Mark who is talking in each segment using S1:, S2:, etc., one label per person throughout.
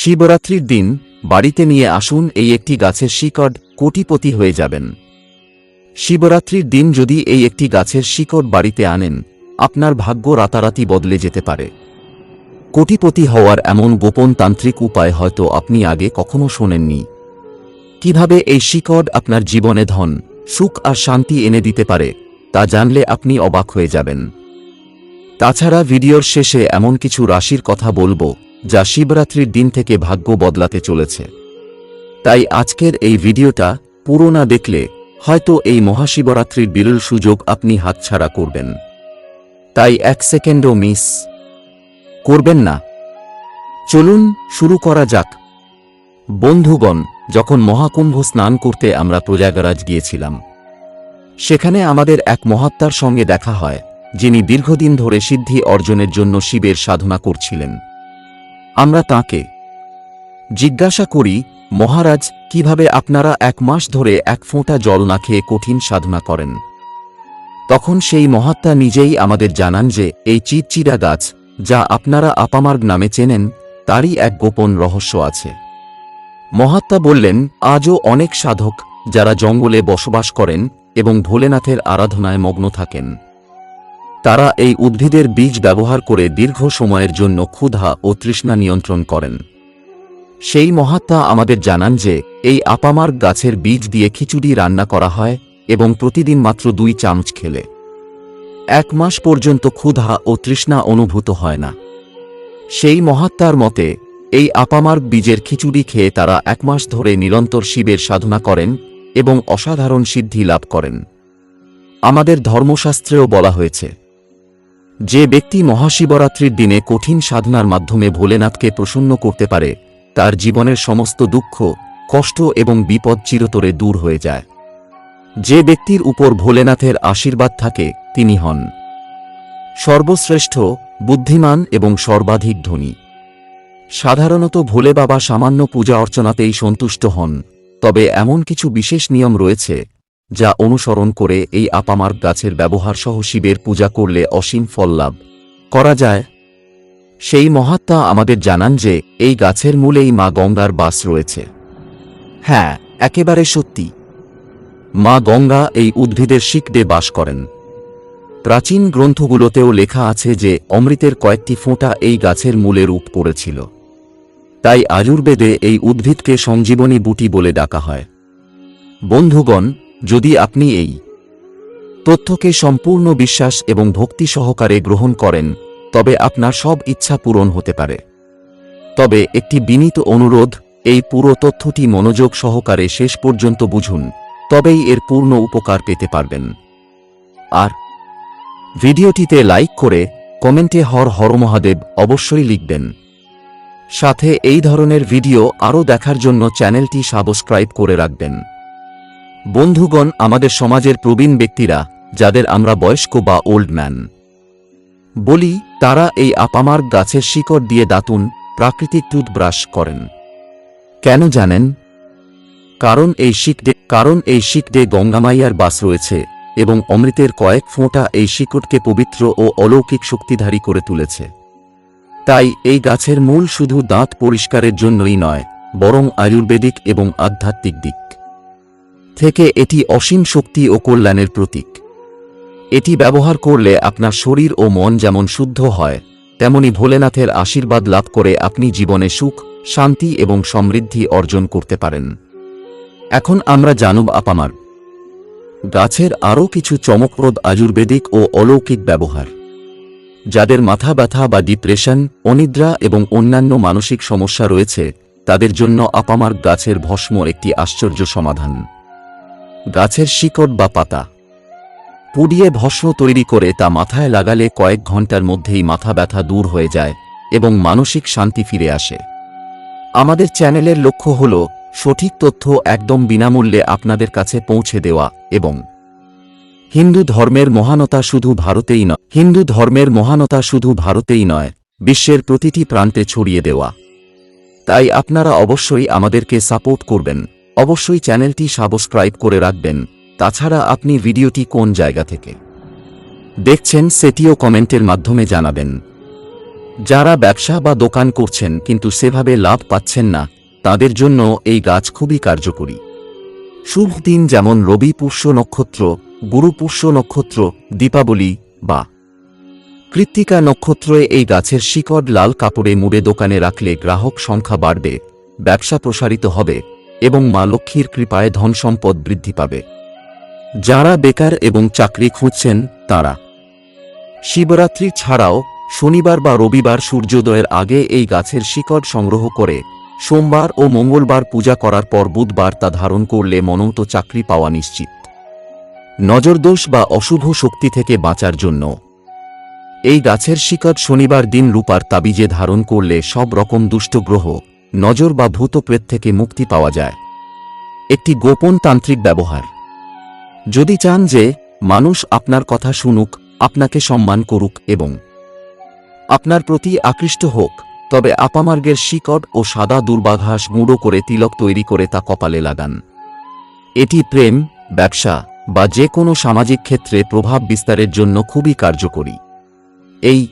S1: শিবরাত্রির দিন বাড়িতে নিয়ে আসুন এই একটি গাছের শিকড়, কোটিপতি হয়ে যাবেন। শিবরাত্রির দিন যদি এই একটি গাছের শিকড় বাড়িতে আনেন, আপনার ভাগ্য রাতারাতি বদলে যেতে পারে। কোটিপতি হওয়ার এমন গোপন তান্ত্রিক উপায় হয়তো আপনি আগে কখনো শোনেননি। কীভাবে এই শিকড় আপনার জীবনে ধন, সুখ আর শান্তি এনে দিতে পারে, তা জানলে আপনি অবাক হয়ে যাবেন। তাছাড়া ভিডিওর শেষে এমন কিছু রাশির কথা বলব যা শিবরাত্রির দিন থেকে ভাগ্য বদলাতে চলেছে। তাই আজকের এই ভিডিওটা পুরো না দেখলে হয়তো এই মহাশিবরাত্রির বিরল সুযোগ আপনি হাতছাড়া করবেন। তাই এক সেকেন্ডও মিস করবেন না। চলুন শুরু করা যাক। বন্ধুগণ, যখন মহাকুম্ভ স্নান করতে আমরা প্রয়াগরাজ গিয়েছিলাম, সেখানে আমাদের এক মহাত্মার সঙ্গে দেখা হয়, যিনি দীর্ঘদিন ধরে সিদ্ধি অর্জনের জন্য শিবের সাধনা করছিলেন। আমরা তাকে জিজ্ঞাসা করি, মহারাজ, কীভাবে আপনারা এক মাস ধরে এক ফোঁটা জল না খেয়ে কঠিন সাধনা করেন? তখন সেই মহাত্মা নিজেই আমাদের জানান যে, এই চিরচিরা গাছ, যা আপনারা আপামার্গ নামে চেনেন, তারই এক গোপন রহস্য আছে। মহাত্মা বললেন, আজও অনেক সাধক, যারা জঙ্গলে বসবাস করেন এবং ভোলেনাথের আরাধনায় মগ্ন থাকেন। তারা এই উদ্ভিদের বীজ ব্যবহার করে দীর্ঘ সময়ের জন্য ক্ষুধা ও তৃষ্ণা নিয়ন্ত্রণ করেন। সেই মহাত্মা আমাদের জানান যে, এই আপামার্গ গাছের বীজ দিয়ে খিচুড়ি রান্না করা হয় এবং প্রতিদিন মাত্র দুই চামচ খেলে। এক মাস পর্যন্ত ক্ষুধা ও তৃষ্ণা অনুভূত হয় না। সেই মহাত্মার মতে, এই আপামার্গ বীজের খিচুড়ি খেয়ে তারা এক মাস ধরে নিরন্তর শিবের সাধনা করেন এবং অসাধারণ সিদ্ধি লাভ করেন। আমাদের ধর্মশাস্ত্রেও বলা হয়েছে যে ব্যক্তি মহাশিবরাত্রির দিনে কঠিন সাধনার মাধ্যমে ভোলেনাথকে প্রসন্ন করতে পারে, তার জীবনের সমস্ত দুঃখ, কষ্ট এবং বিপদ চিরতরে দূর হয়ে যায়। যে ব্যক্তির উপর ভোলেনাথের আশীর্বাদ থাকে, তিনি হন সর্বশ্রেষ্ঠ, বুদ্ধিমান এবং সর্বাধিক ধনী। সাধারণত ভোলে বাবা সামান্য পূজা অর্চনাতেই সন্তুষ্ট হন, তবে এমন কিছু বিশেষ নিয়ম রয়েছে যা অনুসরণ করে এই আপামার গাছের ব্যবহার সহ শিবের পূজা করলে অসীম ফল লাভ। করা যায়। সেই মহাত্মা আমাদের জানান যে, এই গাছের মূলেই মা গঙ্গার বাস রয়েছে। হ্যাঁ একেবারে সত্যি। মা গঙ্গা এই উদ্ভিদের শিকডে বাস করেন। প্রাচীন গ্রন্থগুলোতেও লেখা আছে যে, অমৃতের কয়েকটি ফোঁটা এই গাছের মূলে রূপ পড়েছিল তাই আয়ুর্বেদে এই উদ্ভিদকে সঞ্জীবনী বুটি বলে ডাকা হয়। বন্ধুগণ যদি আপনি এই তথ্যকে সম্পূর্ণ বিশ্বাস এবং ভক্তি সহকারে গ্রহণ করেন, তবে আপনার সব ইচ্ছা পূরণ হতে পারে। তবে একটি বিনীত অনুরোধ, এই পুরো তথ্যটি মনোযোগ সহকারে শেষ পর্যন্ত বুঝুন, তবেই এর পূর্ণ উপকার পেতে পারবেন। আর ভিডিওটিতে লাইক করে কমেন্টে হর হর মহাদেব অবশ্যই লিখবেন। সাথে এই ধরনের ভিডিও আরও দেখার জন্য চ্যানেলটি সাবস্ক্রাইব করে রাখবেন। বন্ধুগণ, আমাদের সমাজের প্রবীণ ব্যক্তিরা, যাদের আমরা বয়স্ক বা ওল্ড ম্যান, বলি, তারা এই আপামার গাছের শিকড় দিয়ে দাতুন প্রাকৃতিক টুথব্রাশ করেন। কেন জানেন? কারণ এই শিকডে, কারণ এই শিকডে গঙ্গামাইয়ার বাস রয়েছে এবং অমৃতের কয়েক ফোঁটা এই শিকড়কে পবিত্র ও অলৌকিক শক্তিধারী করে তুলেছে। তাই এই গাছের মূল শুধু দাঁত পরিষ্কারের জন্যই নয়, বরং আয়ুর্বেদিক এবং আধ্যাত্মিক দিক। থেকে এটি অসীম শক্তি ও কল্যাণের প্রতীক। এটি ব্যবহার করলে আপনার শরীর ও মন যেমন শুদ্ধ হয়, তেমনি ভোলেনাথের আশীর্বাদ লাভ করে আপনি জীবনে সুখ, শান্তি এবং সমৃদ্ধি অর্জন করতে পারেন। এখন আমরা জানব আপামার। গাছের আরও কিছু চমকপ্রদ আয়ুর্বেদিক ও অলৌকিক ব্যবহার। যাদের মাথা ব্যথা বা ডিপ্রেশন, অনিদ্রা এবং অন্যান্য মানসিক সমস্যা রয়েছে, তাদের জন্য আপামার গাছের ভস্ম একটি আশ্চর্য সমাধান। গাছের শিকড় বা পাতা। পুড়িয়ে ভস্ম তৈরি করে তা মাথায় লাগালে কয়েক ঘণ্টার মধ্যেই মাথা ব্যথা দূর হয়ে যায় এবং মানসিক শান্তি ফিরে আসে। আমাদের চ্যানেলের লক্ষ্য হল, সঠিক তথ্য একদম বিনামূল্যে আপনাদের কাছে পৌঁছে দেওয়া এবং হিন্দু ধর্মের মহানতা শুধু ভারতেই নয়, হিন্দু ধর্মের মহানতা শুধু ভারতেই নয়, বিশ্বের প্রতিটি প্রান্তে ছড়িয়ে দেওয়া। তাই আপনারা অবশ্যই আমাদেরকে সাপোর্ট করবেন। অবশ্যই চ্যানেলটি সাবস্ক্রাইব করে রাখবেন। তাছাড়া আপনি ভিডিওটি কোন জায়গা থেকে দেখছেন সেটিও কমেন্টের মাধ্যমে জানাবেন। যারা ব্যবসা বা দোকান করছেন কিন্তু সেভাবে লাভ পাচ্ছেন না, তাদের জন্য এই গাছ খুবই কার্যকরী। শুভ দিন যেমন রবি পুষ্য নক্ষত্র, গুরু পুষ্য নক্ষত্র, দীপাবলি বা কৃত্তিকা নক্ষত্রে এই গাছের শিকড় লাল কাপড়ে মুড়ে দোকানে রাখলে গ্রাহক সংখ্যা বাড়বে, ব্যবসা প্রসারিত হবে। এবং মা লক্ষ্মীর কৃপায় ধন সম্পদ বৃদ্ধি পাবে। যারা বেকার এবং চাকরি খুঁজছেন, তারা। শিবরাত্রি ছাড়াও শনিবার বা রবিবার সূর্যোদয়ের আগে এই গাছের শিকড় সংগ্রহ করে সোমবার ও মঙ্গলবার পূজা করার পর বুধবার তা ধারণ করলে মনন্ত চাকরি পাওয়া নিশ্চিত। নজরদোষ বা অশুভ শক্তি থেকে বাঁচার জন্য। এই গাছের শিকড় শনিবার দিন রূপার তাবিজে ধারণ করলে সব রকম দুষ্ট গ্রহ নজর বা ভূতপ্রেত থেকে মুক্তি পাওয়া যায়। একটি গোপন তান্ত্রিক ব্যবহার। যদি চান যে, মানুষ আপনার কথা শুনুক, আপনাকে সম্মান করুক এবং আপনার প্রতি আকৃষ্ট হোক, তবে আপামার্গের শিকড় ও সাদা দুর্বাঘাস গুঁড়ো করে তিলক তৈরি করে তা কপালে লাগান। এটি প্রেম, ব্যবসা বা যে কোনো সামাজিক ক্ষেত্রে প্রভাব বিস্তারের জন্য খুবই কার্যকরী। এই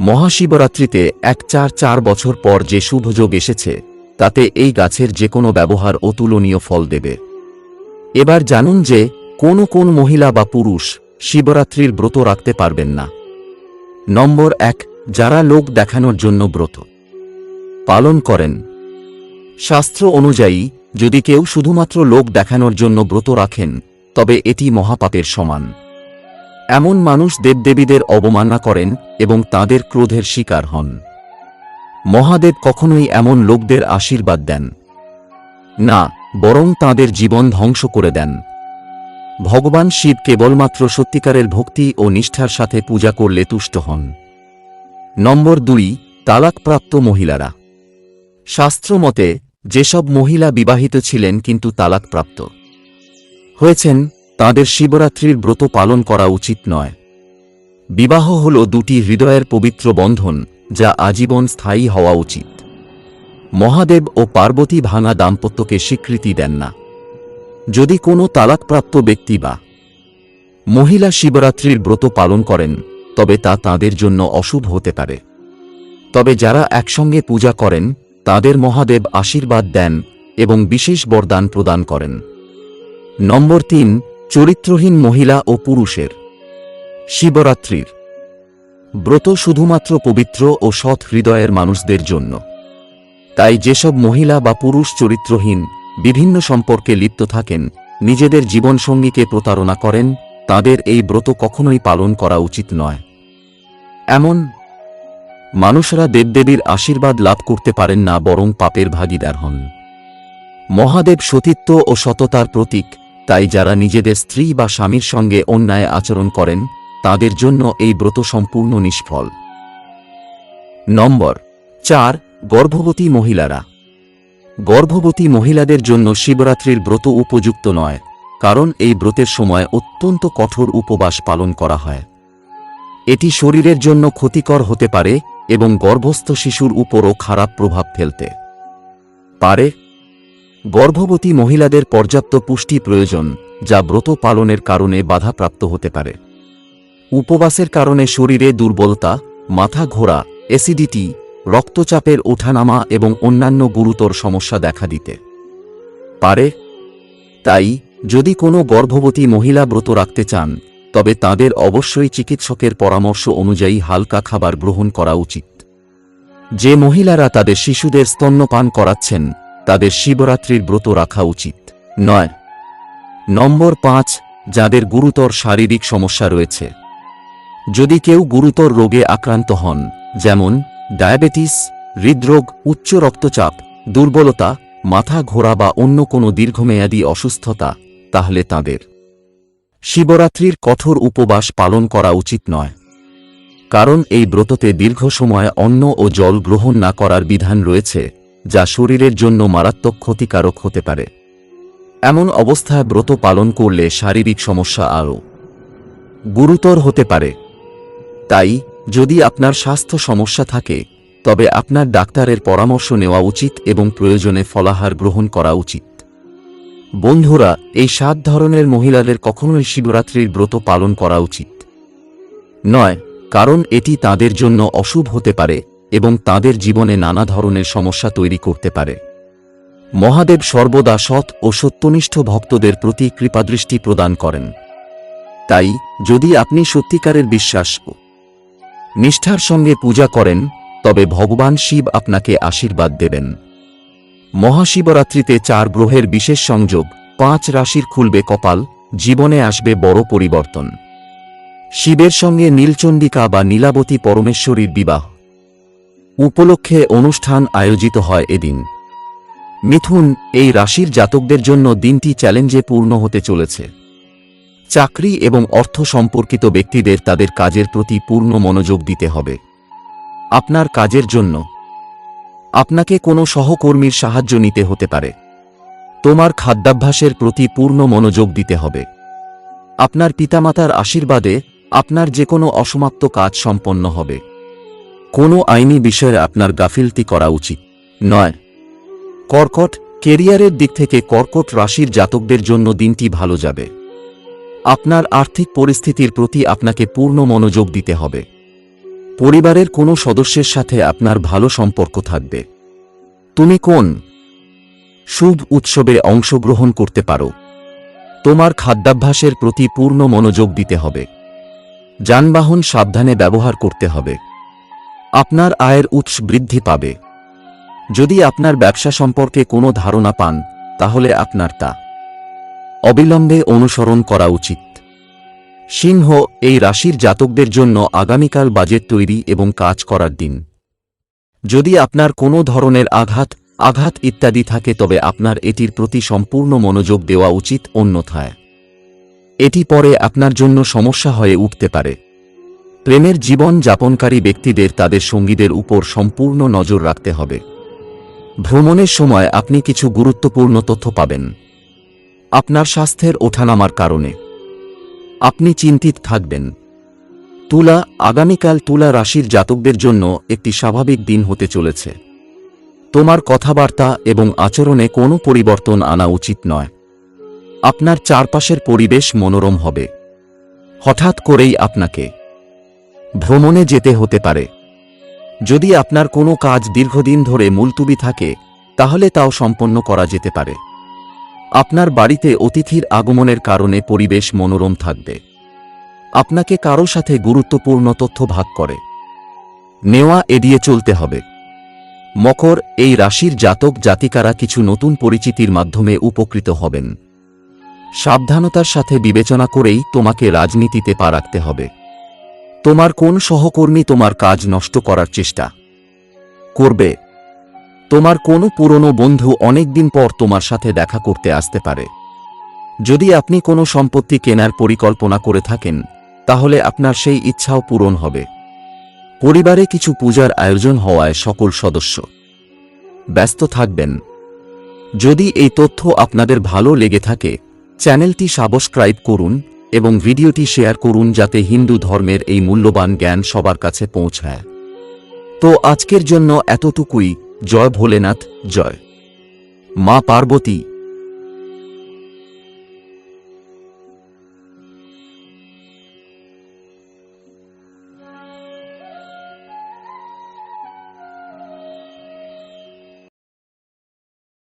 S1: মহাশিবরাত্রিতে এক চার চার বছর পর যে শুভযোগ এসেছে, তাতে এই গাছের যে কোনো ব্যবহার অতুলনীয় ফল দেবে। এবার জানুন যে কোন কোন মহিলা বা পুরুষ শিবরাত্রির ব্রত রাখতে পারবেন না। নম্বর এক, যারা লোক দেখানোর জন্য ব্রত। পালন করেন। শাস্ত্র অনুযায়ী, যদি কেউ শুধুমাত্র লোক দেখানোর জন্য ব্রত রাখেন, তবে এটি মহাপাপের সমান। এমন মানুষ দেবদেবীদের অবমাননা করেন এবং তাদের ক্রোধের শিকার হন। মহাদেব কখনোই এমন লোকদের আশীর্বাদ দেন। না, বরং তাদের জীবন ধ্বংস করে দেন। ভগবান শিব কেবলমাত্র সত্যিকারের ভক্তি ও নিষ্ঠার সাথে পূজা করলে তুষ্ট হন। নম্বর দুই, তালাকপ্রাপ্ত মহিলারা। শাস্ত্রমতে, যেসব মহিলা বিবাহিত ছিলেন কিন্তু তালাকপ্রাপ্ত। হয়েছেন তাদের শিবরাত্রির ব্রত পালন করা উচিত নয়। বিবাহ হল দুটি হৃদয়ের পবিত্র বন্ধন, যা আজীবন স্থায়ী হওয়া উচিত। মহাদেব ও পার্বতী ভাঙা দাম্পত্যকে স্বীকৃতি দেন না। যদি কোনো তালাকপ্রাপ্ত ব্যক্তি বা মহিলা শিবরাত্রির ব্রত পালন করেন, তবে তা তাদের জন্য অশুভ হতে পারে। তবে যারা একসঙ্গে পূজা করেন, তাদের মহাদেব আশীর্বাদ দেন এবং বিশেষ বরদান প্রদান করেন। নম্বর তিন চরিত্রহীন মহিলা ও পুরুষের। শিবরাত্রির। ব্রত শুধুমাত্র পবিত্র ও সৎ হৃদয়ের মানুষদের জন্য। তাই যেসব মহিলা বা পুরুষ চরিত্রহীন, বিভিন্ন সম্পর্কে লিপ্ত থাকেন, নিজেদের জীবনসঙ্গীকে প্রতারণা করেন, তাদের এই ব্রত কখনোই পালন করা উচিত নয়। এমন মানুষরা দেবদেবীর আশীর্বাদ লাভ করতে পারেন না বরং পাপের ভাগিদার হন। মহাদেব সতীত্ব ও সততার প্রতীক তাই যারা নিজেদের স্ত্রী বা স্বামীর সঙ্গে অন্যায় আচরণ করেন, তাদের জন্য এই ব্রত সম্পূর্ণ নিষ্ফল। নম্বর, চার, গর্ভবতী মহিলারা। গর্ভবতী মহিলাদের জন্য শিবরাত্রির ব্রত উপযুক্ত নয়, কারণ এই ব্রতের সময় অত্যন্ত কঠোর উপবাস পালন করা হয়। এটি শরীরের জন্য ক্ষতিকর হতে পারে এবং গর্ভস্থ শিশুর উপরও খারাপ প্রভাব ফেলতে পারে। গর্ভবতী মহিলাদের পর্যাপ্ত পুষ্টি প্রয়োজন, যা ব্রত পালনের কারণে বাধাপ্রাপ্ত হতে পারে। উপবাসের কারণে শরীরে দুর্বলতা, মাথা ঘোরা, অ্যাসিডিটি, রক্তচাপের ওঠানামা এবং অন্যান্য গুরুতর সমস্যা দেখা দিতে পারে। তাই, যদি কোনো গর্ভবতী মহিলা ব্রত রাখতে চান, তবে তাদের অবশ্যই চিকিৎসকের পরামর্শ অনুযায়ী হালকা খাবার গ্রহণ করা উচিত। যে মহিলারা তাদের শিশুদের স্তন্যপান করাচ্ছেন তাদের শিবরাত্রির ব্রত রাখা উচিত। নয়। নম্বর পাঁচ, যাদের গুরুতর শারীরিক সমস্যা রয়েছে। যদি কেউ গুরুতর রোগে আক্রান্ত হন, যেমন ডায়াবেটিস, হৃদরোগ, উচ্চ রক্তচাপ, দুর্বলতা, মাথা ঘোরা বা অন্য কোনো দীর্ঘমেয়াদী অসুস্থতা, তাহলে তাদের শিবরাত্রির কঠোর উপবাস পালন করা উচিত নয়। কারণ এই ব্রততে দীর্ঘ সময় অন্ন ও জল গ্রহণ না করার বিধান রয়েছে। যা শরীরের জন্য মারাত্মক ক্ষতিকারক হতে পারে। এমন অবস্থায় ব্রত পালন করলে শারীরিক সমস্যা আরও গুরুতর হতে পারে। তাই, যদি আপনার স্বাস্থ্য সমস্যা থাকে, তবে আপনার ডাক্তারের পরামর্শ নেওয়া উচিত এবং প্রয়োজনে ফলাহার গ্রহণ করা উচিত। বন্ধুরা, এই সাত ধরনের মহিলাদের কখনোই শিবরাত্রির ব্রত পালন করা উচিত নয়, কারণ এটি তাদের জন্য অশুভ হতে পারে। এবং তাদের জীবনে নানা ধরনের সমস্যা তৈরি করতে পারে। মহাদেব সর্বদা সৎ ও সত্যনিষ্ঠ ভক্তদের প্রতি কৃপাদৃষ্টি প্রদান করেন। তাই, যদি আপনি সত্যিকারের বিশ্বাস নিষ্ঠার সঙ্গে পূজা করেন, তবে ভগবান শিব আপনাকে আশীর্বাদ দেবেন। মহাশিবরাত্রিতে চার গ্রহের বিশেষ সংযোগ, পাঁচ রাশির খুলবে কপাল, জীবনে আসবে বড় পরিবর্তন। শিবের সঙ্গে নীলচণ্ডিকা বা নীলাবতী পরমেশ্বরীর বিবাহ। উপলক্ষে অনুষ্ঠান আয়োজিত হয় এদিন। মিথুন, এই রাশির জাতকদের জন্য দিনটি চ্যালেঞ্জে পূর্ণ হতে চলেছে। চাকরি এবং অর্থ সম্পর্কিত ব্যক্তিদের তাদের কাজের প্রতি পূর্ণ মনোযোগ দিতে হবে। আপনার কাজের জন্য। আপনাকে কোনো সহকর্মীর সাহায্য নিতে হতে পারে। তোমার খাদ্যাভ্যাসের প্রতি পূর্ণ মনোযোগ দিতে হবে। আপনার পিতামাতার আশীর্বাদে আপনার যে কোনো অসমাপ্ত কাজ সম্পন্ন হবে। কোনো আইনি বিষয়ে আপনার গাফিলতি করা উচিত। নয়। কর্কট কেরিয়ারের দিক থেকে কর্কট রাশির জাতকদের জন্য দিনটি ভালো যাবে। আপনার আর্থিক পরিস্থিতির প্রতি আপনাকে পূর্ণ মনোযোগ দিতে হবে। পরিবারের কোনো সদস্যের সাথে আপনার ভালো সম্পর্ক থাকবে। তুমি কোন শুভ উৎসবে অংশগ্রহণ করতে পারো। তোমার খাদ্যাভ্যাসের প্রতি পূর্ণ মনোযোগ দিতে হবে। যানবাহন সাবধানে ব্যবহার করতে হবে। আপনার আয়ের উৎস বৃদ্ধি পাবে। যদি আপনার ব্যবসা সম্পর্কে কোনো ধারণা পান, তাহলে আপনার তা অবিলম্বে অনুসরণ করা উচিত। সিংহ এই রাশির জাতকদের জন্য আগামীকাল বাজেট তৈরি এবং কাজ করার দিন। যদি আপনার কোনো ধরনের আঘাত আঘাত ইত্যাদি থাকে, তবে আপনার এটির প্রতি সম্পূর্ণ মনোযোগ দেওয়া উচিত, অন্যথায় এটি পরে আপনার জন্য সমস্যা হয়ে উঠতে পারে। প্রেমের জীবন যাপনকারী ব্যক্তিদের তাদের সঙ্গীদের উপর সম্পূর্ণ নজর রাখতে হবে। ভ্রমণের সময় আপনি কিছু গুরুত্বপূর্ণ তথ্য পাবেন। আপনার স্বাস্থ্যের ওঠানামার কারণে। আপনি চিন্তিত থাকবেন। তুলা, আগামীকাল তুলা রাশির জাতকদের জন্য একটি স্বাভাবিক দিন হতে চলেছে। তোমার কথাবার্তা এবং আচরণে কোনো পরিবর্তন আনা উচিত নয়। আপনার চারপাশের পরিবেশ মনোরম হবে। হঠাৎ করেই আপনাকে ভ্রমণে যেতে হতে পারে। যদি আপনার কোনো কাজ দীর্ঘদিন ধরে মুলতুবি থাকে, তাহলে তাও সম্পন্ন করা যেতে পারে। আপনার বাড়িতে অতিথির আগমনের কারণে পরিবেশ মনোরম থাকবে। আপনাকে কারও সাথে গুরুত্বপূর্ণ তথ্য ভাগ করে। নেওয়া এড়িয়ে চলতে হবে। মকর, এই রাশির জাতক জাতিকারা কিছু নতুন পরিচিতির মাধ্যমে উপকৃত হবেন। সাবধানতার সাথে বিবেচনা করেই তোমাকে রাজনীতিতে পা রাখতে হবে। তোমার কোন সহকর্মী তোমার কাজ নষ্ট করার চেষ্টা করবে? তোমার কোনো পুরনো বন্ধু অনেকদিন পর তোমার সাথে দেখা করতে আসতে পারে। যদি আপনি কোনো সম্পত্তি কেনার পরিকল্পনা করে থাকেন, তাহলে আপনার সেই ইচ্ছাও পূরণ হবে। পরিবারে কিছু পূজার আয়োজন হওয়ায় সকল সদস্য ব্যস্ত থাকবেন। যদি এই তথ্য আপনাদের ভালো লেগে থাকে, চ্যানেলটি সাবস্ক্রাইব করুন এবং ভিডিওটি শেয়ার করুন যাতে হিন্দু ধর্মের এই মূল্যবান জ্ঞান সবার কাছে পৌঁছায়। তো আজকের জন্য এতটুকুই। জয় ভোলেনাথ। জয়। মা পার্বতী।